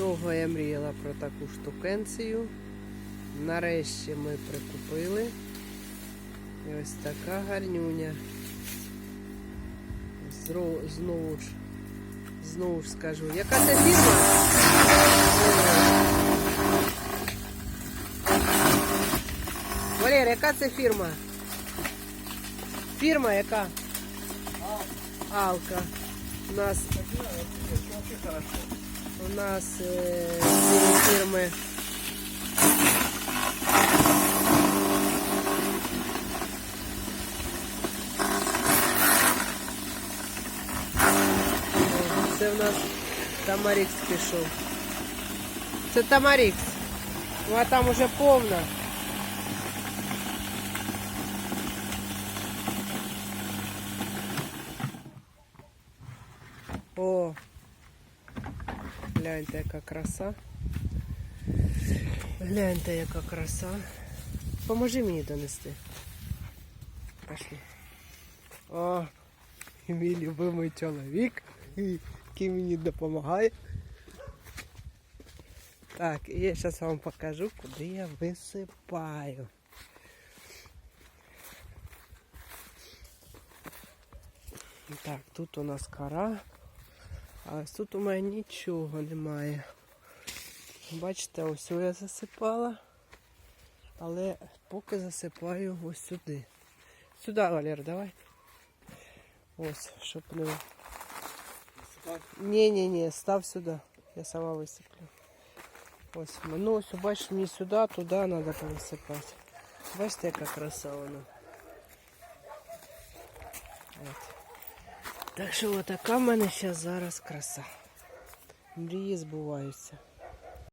Довго я мріяла про таку штукенцію. Нарешті ми прикупили. І ось така гарнюня. Знову ж, знову ж скажу. Яка це фірма? Валер, яка це фірма? Фірма яка? Алка. У нас у нас е, ці фірми. О, Це в нас Тамарікс пішов. Це Тамарікс. Ну а там уже повна. О, гляньте, яка краса. Гляньте, яка краса. Поможи мені донести. Пошли. О, мій любимий чоловік, який мені допомагає. Так, і я зараз вам покажу, куди я висипаю. Так, тут у нас кора, а ось тут у мене нічого немає. Бачите, ось я засипала, але поки засипаю ось сюди. Сюди, Валер, давай. Ось, щоб не. Ні, ні, ні, став сюди. Я сама висиплю. Ось, ну ось, бачиш, мені сюди, туди треба повисипати. Бачите, яка краса вона. От. Так що отака в мене зараз краса. Мрії збуваються.